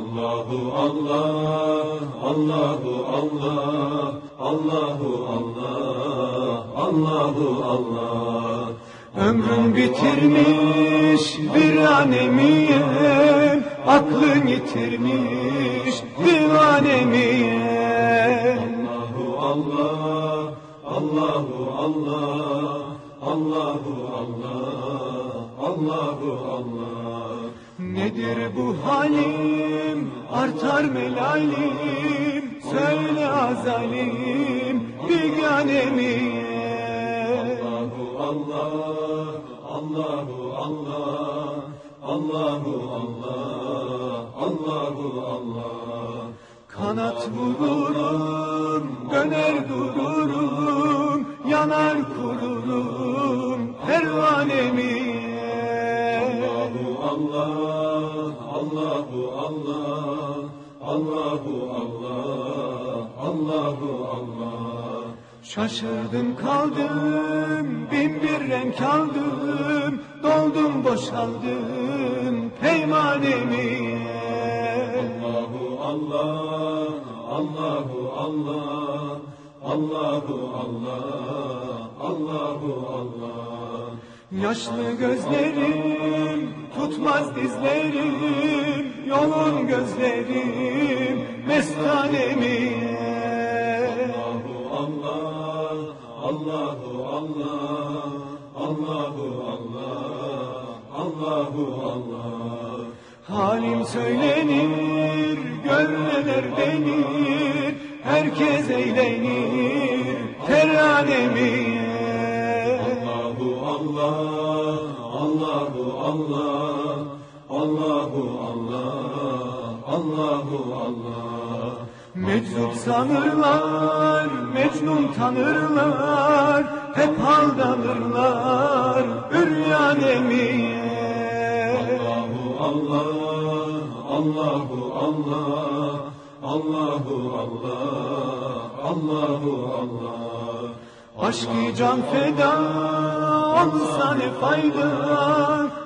Allahu Allah, Allahu Allah, Allahu Allah, Allahu Allah. Ömrün bitirmiş bir anemiyem Aklın yitirmiş divanemiyem Allahu Allah, Allahu Allah, Allahu Allah, Allahu Allah. Nedir bu halim? Artar melalim. Söyle azalim. Biganemiyem Allah, Allahu Allah, Allahu Allah, Allahu Allah. Kanat vururum, döner dururum, yanar kururum, Allahu Allah, Allahu Allah, Allahu Allah. Şaşırdım kaldım, bin bir renk aldım, doldum boşaldım, peymanemi. Allahu Allah, Allahu Allah, Allahu Allah, Allahu Allah. Yaşlı gözlerim tutmaz dizlerim Yolun gözlerim mestanemi Allah, Allahu Allah, Allahu Allah, Allahu Allah. Halim söylenir, gönleler denir Herkes eğlenir, teranemi Allah, Allahu Allah, Allahu Allah. Meczup sanırlar, Mecnun tanırlar Hep aldanırlar, üryan emir Allah, Allahu Allah, Allahu Allah, Allahu Allah. Aşkı can feda olsa ne fayda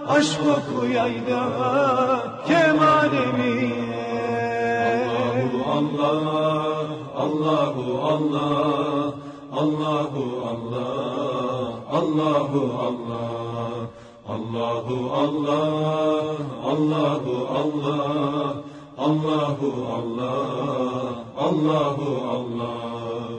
Aşk oku yayda kemalemi Allah, Allahu Allah, Allahu Allah, Allahu Allah. Allahu Allah, Allahu Allah, Allahu Allah, Allahu Allah.